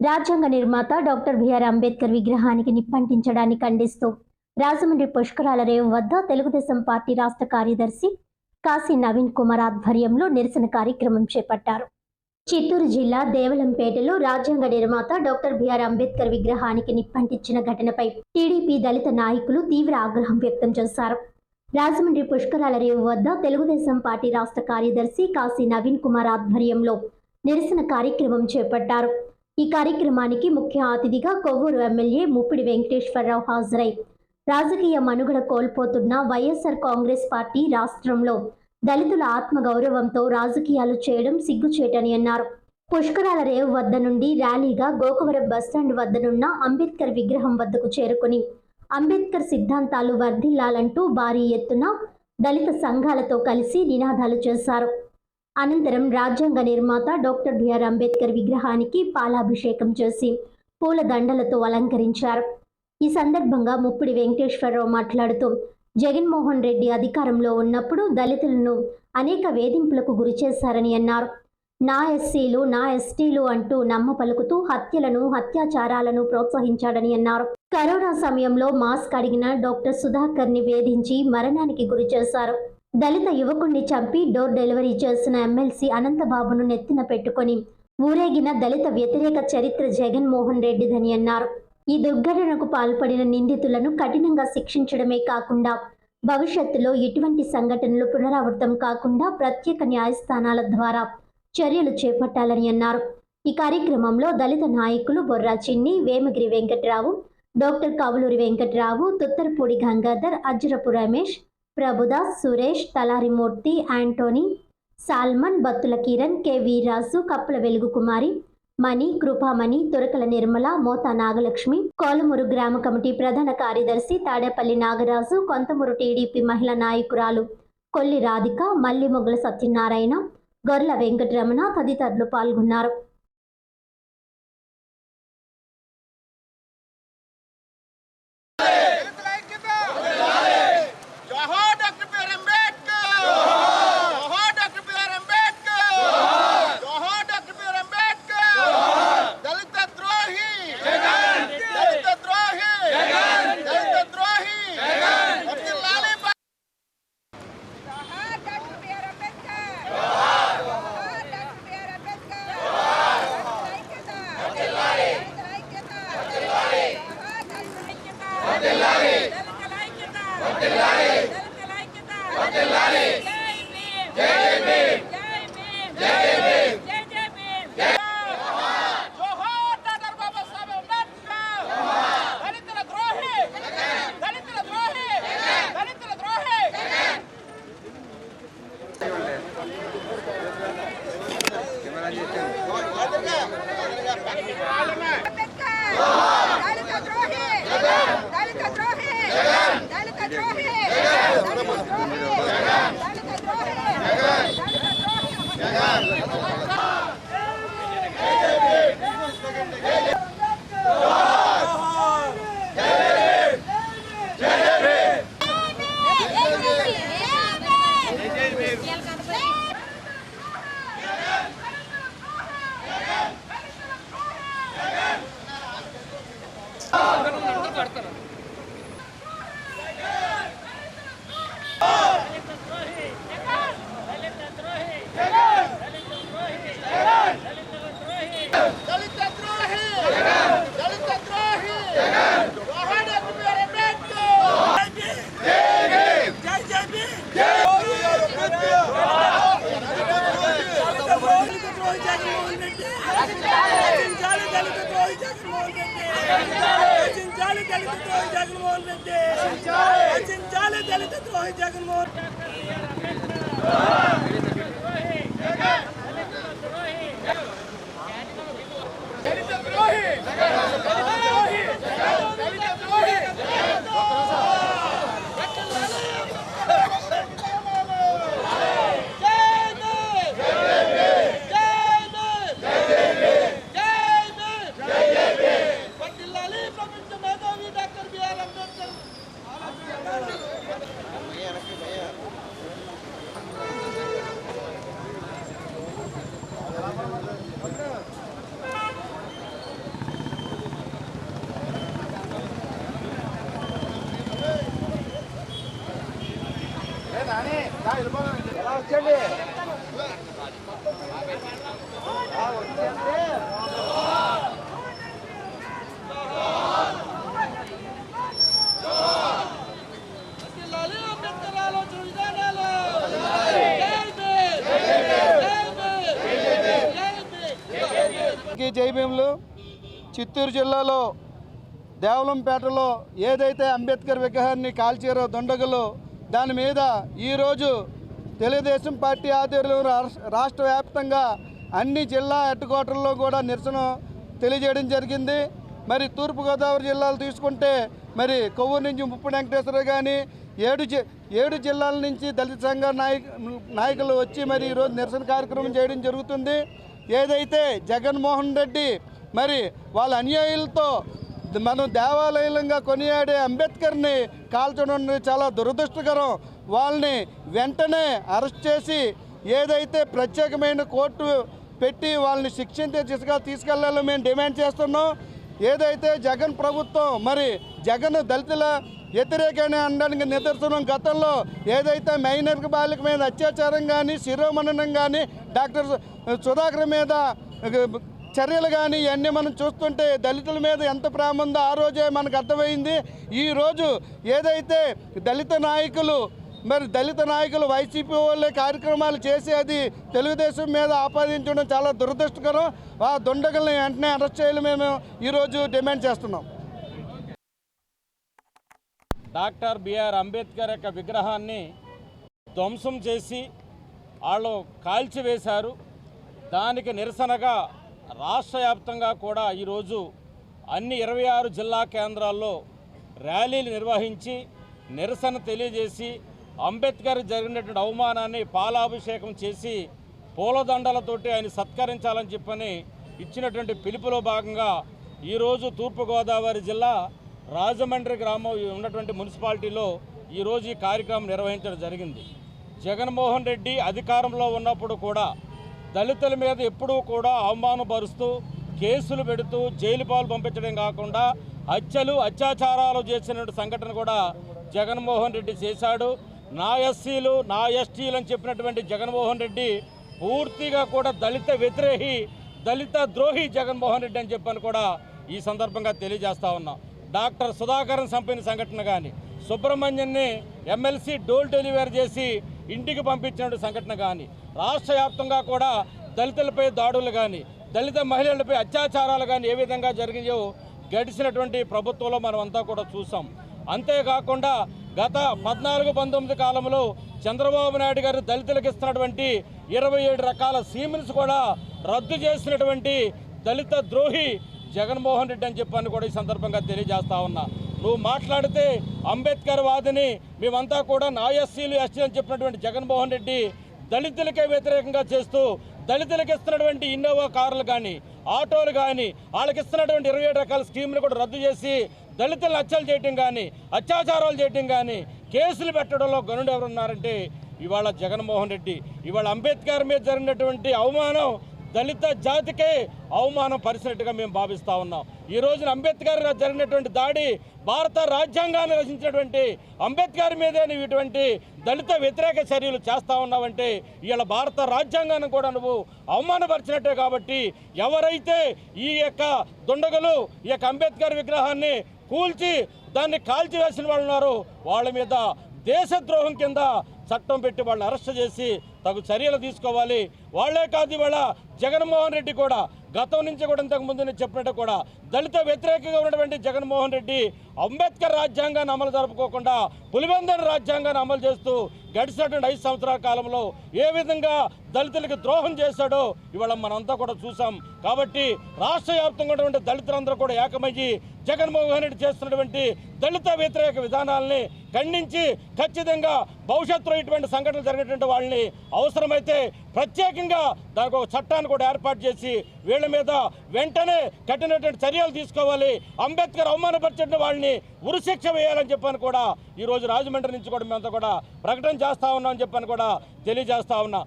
రాజ్యాంగ నిర్మాత doctor BR Ambedkar విగ్రహానికి నిప్పంటించడాన్ని ఖండిస్తూ రాజమండ్రి పుష్కరాల రేవు వద్ద తెలుగుదేశం పార్టీ రాష్ట్ర కార్యదర్శి కాశీ నవీన్ కుమార్ ఆధ్వర్యంలో నిరసన కార్యక్రమం చేపట్టారు. చిత్తూరు జిల్లా దేవలంపేటలో రాజ్యాంగ నిర్మాత డాక్టర్ బిఆర్ అంబేద్కర్ విగ్రహానికి నిప్పంటించిన ఘటనపై టీడీపీ దళిత నాయకులు తీవ్ర ఆగ్రహం వ్యక్తం చేశారు. రాజమండ్రి పుష్కరాల రేవు వద్ద తెలుగుదేశం పార్టీ రాష్ట్ర కార్యదర్శి కాశీ నవీన్ కుమార్ ఆధ్వర్యంలో నిరసన కార్యక్రమం చేపట్టారు. ఈ కార్యక్రమానికి ముఖ్య అతిథిగా కొవ్వూరు ఎమ్మెల్యే ముప్పిడి వెంకటేశ్వరరావు హాజరై రాజకీయ మనుగడ కోల్పోతున్న వైఎస్ఆర్ కాంగ్రెస్ పార్టీ రాష్ట్రంలో దళితుల ఆత్మగౌరవంతో రాజకీయాలు చేయడం సిగ్గుచేటని అన్నారు. పుష్కరాల రేవు వద్ద నుండి ర్యాలీగా గోకవరం బస్టాండ్ వద్దనున్న అంబేద్కర్ విగ్రహం వద్దకు చేరుకుని అంబేద్కర్ సిద్ధాంతాలు వర్ధిల్లాలంటూ భారీ ఎత్తున దళిత సంఘాలతో కలిసి నినాదాలు చేశారు. అనంతరం రాజ్యాంగ నిర్మాత డాక్టర్ బిఆర్ అంబేద్కర్ విగ్రహానికి పాలాభిషేకం చేసి పూల దండలతో అలంకరించారు. ఈ సందర్భంగా ముప్పిడి వెంకటేశ్వరరావు మాట్లాడుతూ జగన్మోహన్ రెడ్డి అధికారంలో ఉన్నప్పుడు దళితులను అనేక వేధింపులకు గురి చేశారని అన్నారు. నా ఎస్సీలు నా ఎస్టీలు అంటూ నమ్మ పలుకుతూ హత్యలను అత్యాచారాలను ప్రోత్సహించాడని అన్నారు. కరోనా సమయంలో మాస్క్ అడిగిన డాక్టర్ సుధాకర్ని వేధించి మరణానికి గురి చేశారు. దళిత యువకుణ్ణి చంపి డోర్ డెలివరీ చేసిన ఎమ్మెల్సీ అనంతబాబును నెత్తిన పెట్టుకొని ఊరేగిన దళిత వ్యతిరేక చరిత్ర జగన్మోహన్ రెడ్డిదని అన్నారు. ఈ దుర్ఘటనకు పాల్పడిన నిందితులను కఠినంగా శిక్షించడమే కాకుండా భవిష్యత్తులో ఇటువంటి సంఘటనలు పునరావృతం కాకుండా ప్రత్యేక న్యాయస్థానాల ద్వారా చర్యలు చేపట్టాలని అన్నారు. ఈ కార్యక్రమంలో దళిత నాయకులు Borra Chinni Vemagiri Venkatrao doctor Kavuluri Venkatrao Tuttarapudi Gangadhar Ajjarapu Ramesh Prabhudas Suresh Talarimurthy Antony Solomon Battula Kiran K Veeraju Kappula Velugu Kumari మణి కృపామణి తురకల నిర్మల మోతా నాగలక్ష్మి కోలమూరు గ్రామ కమిటీ ప్రధాన కార్యదర్శి తాడేపల్లి నాగరాజు కొంతమూరు టీడీపీ మహిళా నాయకురాలు కొల్లి రాధిక మల్లిమొగ్గల సత్యనారాయణ గొర్ల వెంకటరమణ తదితరులు పాల్గొన్నారు. జగన్మోహన్ రెడ్డి రచించాలి దళిత ద్రోహి జగన్మోహన్ రెడ్డి రచించాలి దళిత ద్రోహి జగన్మోహన్ రెడ్డి రచించాలి దళిత ద్రోహి జగన్మోహన్ దళిత ద్రోహి దళిత ద్రోహి దళిత ద్రోహి ప్రపంచ మేధావి డాక్టర్ బిఆర్ అంబేద్కర్ జిల్లాలో అంబేద్కర్ ఆలోచన విధానాలు జై భీమ్! జై భీమ్! జై భీమ్! కి జై భీములు చిత్తూరు జిల్లాలో దేవలంపేటలో ఏదైతే అంబేద్కర్ విగ్రహాన్ని కాల్చారో దొండగలో దాని మీద ఈరోజు తెలుగుదేశం పార్టీ ఆధ్వర్యంలో రాష్ట్ర వ్యాప్తంగా అన్ని జిల్లా హెడ్ కూడా నిరసన తెలియజేయడం జరిగింది. మరి తూర్పుగోదావరి జిల్లాలు తీసుకుంటే మరి కొవ్వూరు నుంచి ముప్పు వెంకటేశ్వర కానీ ఏడు జి ఏడు జిల్లాల నుంచి దళిత సంఘ నాయక నాయకులు వచ్చి మరి ఈరోజు నిరసన కార్యక్రమం చేయడం జరుగుతుంది. ఏదైతే జగన్మోహన్ రెడ్డి మరి వాళ్ళ అన్యాయులతో మనం దేవాలయంగా కొనియాడే అంబేద్కర్ని కాల్చడం అనేది చాలా దురదృష్టకరం. వాళ్ళని వెంటనే అరెస్ట్ చేసి ఏదైతే ప్రత్యేకమైన కోర్టు పెట్టి వాళ్ళని శిక్షించే దిశగా తీసుకెళ్ళాలో మేము డిమాండ్ చేస్తున్నాం. ఏదైతే జగన్ ప్రభుత్వం మరి జగన్ దళితుల వ్యతిరేకమైన అనడానికి నిదర్శనం గతంలో ఏదైతే మైనర్ బాలిక మీద అత్యాచారం కానీ శిరోమణనం కానీ డాక్టర్ సుధాకర్ మీద చర్యలు కానీ ఇవన్నీ మనం చూస్తుంటే దళితుల మీద ఎంత ప్రేమ ఉందో ఆ రోజే మనకు అర్థమైంది. ఈరోజు ఏదైతే దళిత నాయకులు మరి దళిత నాయకులు వైసీపీ వాళ్ళే కార్యక్రమాలు చేసి అది తెలుగుదేశం మీద ఆపాదించడం చాలా దురదృష్టకరం. ఆ దుండగుల్ని వెంటనే అరెస్ట్ చేయాలి మేము ఈరోజు డిమాండ్ చేస్తున్నాం. డాక్టర్ బిఆర్ అంబేద్కర్ యొక్క విగ్రహాన్ని ధ్వంసం చేసి వాళ్ళు కాల్చివేశారు. దానికి నిరసనగా రాష్ట్ర వ్యాప్తంగా కూడా ఈరోజు అన్ని ఇరవై ఆరు జిల్లా కేంద్రాల్లో ర్యాలీలు నిర్వహించి నిరసన తెలియజేసి అంబేద్కర్ జరిగినటువంటి అవమానాన్ని పాలాభిషేకం చేసి పూలదండలతోటి ఆయన సత్కరించాలని చెప్పని ఇచ్చినటువంటి పిలుపులో భాగంగా ఈరోజు తూర్పుగోదావరి జిల్లా రాజమండ్రి గ్రామం ఉన్నటువంటి మున్సిపాలిటీలో ఈరోజు ఈ కార్యక్రమం నిర్వహించడం జరిగింది. జగన్మోహన్ రెడ్డి అధికారంలో ఉన్నప్పుడు కూడా దళితుల మీద ఎప్పుడూ కూడా అవమానపరుస్తూ కేసులు పెడుతూ జైలు పాలు పంపించడం కాకుండా హత్యలు అత్యాచారాలు చేసిన సంఘటన కూడా జగన్మోహన్ రెడ్డి చేశాడు. నా ఎస్సీలు నా ఎస్టీలు అని చెప్పినటువంటి జగన్మోహన్ రెడ్డి పూర్తిగా కూడా దళిత వ్యతిరేహి దళిత ద్రోహి జగన్మోహన్ రెడ్డి అని చెప్పని కూడా ఈ సందర్భంగా తెలియజేస్తా ఉన్నాం. డాక్టర్ సుధాకరన్ చంపిన సంఘటన కానీ సుబ్రహ్మణ్యన్ని ఎమ్మెల్సీ డోల్ డెలివరీ చేసి ఇంటికి పంపించిన సంఘటన కానీ రాష్ట్ర వ్యాప్తంగా కూడా దళితులపై దాడులు కానీ దళిత మహిళలపై అత్యాచారాలు కానీ ఏ విధంగా జరిగాయో గడిచినటువంటి ప్రభుత్వంలో మనం అంతా కూడా చూసాం. అంతేకాకుండా గత పద్నాలుగు పంతొమ్మిది కాలంలో చంద్రబాబు నాయుడు గారు దళితులకు ఇస్తున్నటువంటి ఇరవై ఏడు రకాల సీమెన్స్ కూడా రద్దు చేసినటువంటి దళిత ద్రోహి జగన్మోహన్ రెడ్డి అని చెప్పని కూడా ఈ సందర్భంగా తెలియజేస్తా ఉన్నా. నువ్వు మాట్లాడితే అంబేద్కర్ వాదిని మేమంతా కూడా నా ఎస్సీలు ఎస్టీ అని చెప్పినటువంటి జగన్మోహన్ రెడ్డి దళితులకే వ్యతిరేకంగా చేస్తూ దళితులకు ఇస్తున్నటువంటి ఇన్నోవా కార్లు కానీ ఆటోలు కానీ వాళ్ళకి ఇస్తున్నటువంటి ఇరవై ఏడు రకాల స్కీములు కూడా రద్దు చేసి దళితులను హత్యలు చేయటం కానీ అత్యాచారాలు చేయటం కానీ కేసులు పెట్టడంలో గనుడు ఎవరున్నారంటే ఇవాళ జగన్మోహన్ రెడ్డి. ఇవాళ అంబేద్కర్ మీద జరిగినటువంటి అవమానం దళిత జాతికే అవమానం పరిచినట్టుగా మేము భావిస్తూ ఉన్నాం. ఈ రోజున అంబేద్కర్ జరిగినటువంటి దాడి భారత రాజ్యాంగాన్ని రచించినటువంటి అంబేద్కర్ మీదే నువ్వు ఇటువంటి దళిత వ్యతిరేక చర్యలు చేస్తూ ఉన్నావంటే ఇవాళ భారత రాజ్యాంగాన్ని కూడా నువ్వు అవమానపరిచినట్టే కాబట్టి ఎవరైతే ఈ యొక్క దుండగులు ఈ యొక్క అంబేద్కర్ విగ్రహాన్ని కూల్చి దాన్ని కాల్చివేసిన వాళ్ళు ఉన్నారో వాళ్ళ మీద దేశద్రోహం కింద చట్టం పెట్టి వాళ్ళని అరెస్ట్ చేసి తగు చర్యలు తీసుకోవాలి. వాళ్ళే కాదు ఇవాళ జగన్మోహన్ రెడ్డి కూడా గతం నుంచి కూడా ఇంతకు ముందు నేను చెప్పినట్టు కూడా దళిత వ్యతిరేకంగా ఉన్నటువంటి జగన్మోహన్ రెడ్డి అంబేద్కర్ రాజ్యాంగాన్ని అమలు జరుపుకోకుండా పులివెందన రాజ్యాంగాన్ని అమలు చేస్తూ గడిచినటువంటి ఐదు సంవత్సరాల కాలంలో ఏ విధంగా దళితులకు ద్రోహం చేశాడో ఇవాళ మనంతా కూడా చూసాం కాబట్టి రాష్ట్ర వ్యాప్తంగా ఉన్నటువంటి దళితులందరూ కూడా ఏకమయ్యి జగన్మోహన్ రెడ్డి చేస్తున్నటువంటి దళిత వ్యతిరేక విధానాలని ఖండించి ఖచ్చితంగా భవిష్యత్తులో ఇటువంటి సంఘటనలు జరిగినటువంటి వాళ్ళని అవసరమైతే ప్రత్యేకంగా దానికి ఒక చట్టాన్ని కూడా ఏర్పాటు చేసి వీళ్ళ మీద వెంటనే కఠినటువంటి చర్యలు తీసుకోవాలి. అంబేద్కర్ అవమానపరిచిన వాళ్ళని ఉరిశిక్ష వేయాలని చెప్పని కూడా ఈరోజు రాజమండ్రి నుంచి కూడా మేమంతా కూడా ప్రకటన చేస్తా ఉన్నామని చెప్పని కూడా తెలియజేస్తా ఉన్నా.